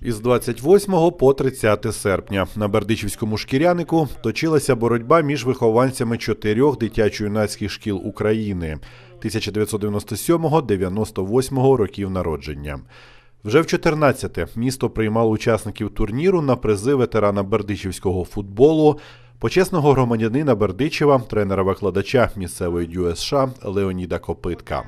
Із 28 по 30 серпня на Бердичівському шкірянику точилася боротьба між вихованцями чотирьох дитячо-юнацьких шкіл України 1997-98 років народження. Вже в 14-те місто приймало учасників турніру на призи ветерана бердичівського футболу, почесного громадянина Бердичева, тренера-викладача місцевої ДЮСШ Леоніда Копитка.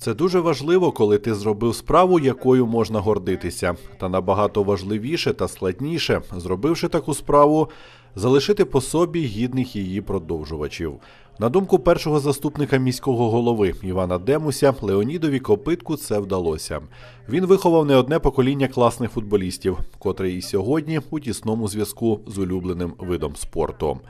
Це дуже важливо, коли ти зробив справу, якою можна гордитися. Та набагато важливіше та складніше, зробивши таку справу, залишити по собі гідних її продовжувачів. На думку першого заступника міського голови Івана Демуся, Леонідові Копитку це вдалося. Він виховав не одне покоління класних футболістів, котре і сьогодні у тісному зв'язку з улюбленим видом спорту.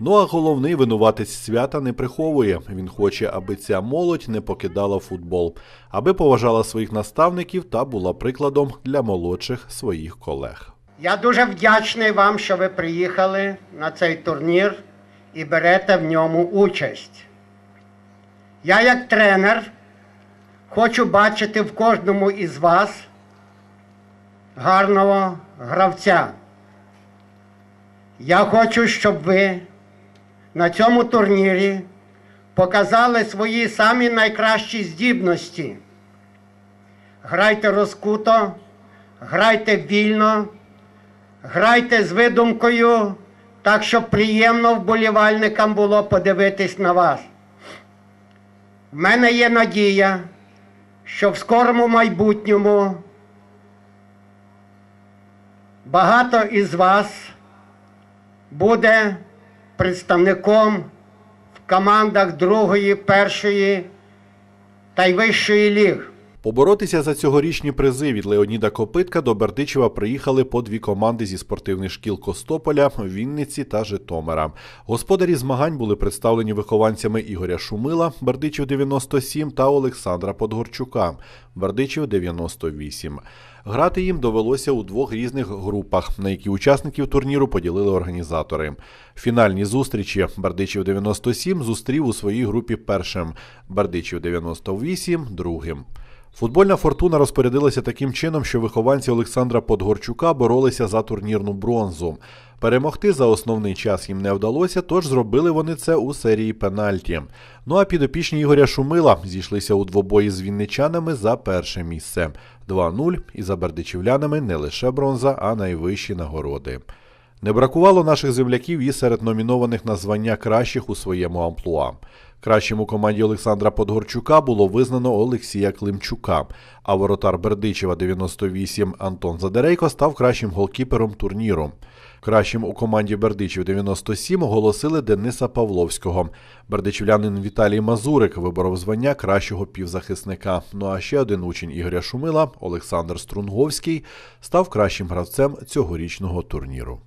Ну а головний винуватець свята не приховує. Він хоче, аби ця молодь не покидала футбол, аби поважала своїх наставників та була прикладом для молодших своїх колег. Я дуже вдячний вам, що ви приїхали на цей турнір і берете в ньому участь. Я, як тренер, хочу бачити в кожному із вас гарного гравця. Я хочу, щоб ви на цьому турнірі показали свої самі найкращі здібності. Грайте розкуто, грайте вільно, грайте з видумкою, так щоб приємно вболівальникам було подивитись на вас. В мене є надія, що в скорому майбутньому багато із вас буде представником в командах другої, першої та й вищої ліг. Поборотися за цьогорічні призи від Леоніда Копитка до Бердичева приїхали по дві команди зі спортивних шкіл Костополя, Вінниці та Житомира. Господарі змагань були представлені вихованцями Ігоря Шумила, Бердичів 97 та Олександра Подгорчука, Бердичів 98. Грати їм довелося у двох різних групах, на які учасників турніру поділили організатори. Фінальні зустрічі Бердичів 97 зустрів у своїй групі першим, Бердичів 98 другим. Футбольна фортуна розпорядилася таким чином, що вихованці Олександра Подгорчука боролися за турнірну бронзу. Перемогти за основний час їм не вдалося, тож зробили вони це у серії пенальті. Ну а підопічні Ігоря Шумила зійшлися у двобої з вінничанами за перше місце 2-0 і за бердичівлянами не лише бронза, а найвищі нагороди. Не бракувало наших земляків і серед номінованих на звання кращих у своєму амплуа. Кращим у команді Олександра Подгорчука було визнано Олексія Климчука, а воротар Бердичева 98 Антон Задерейко став кращим голкіпером турніру. Кращим у команді Бердичів 97 оголосили Дениса Павловського. Бердичівлянин Віталій Мазурик виборов звання кращого півзахисника. Ну а ще один учень Ігоря Шумила Олександр Струнговський став кращим гравцем цьогорічного турніру.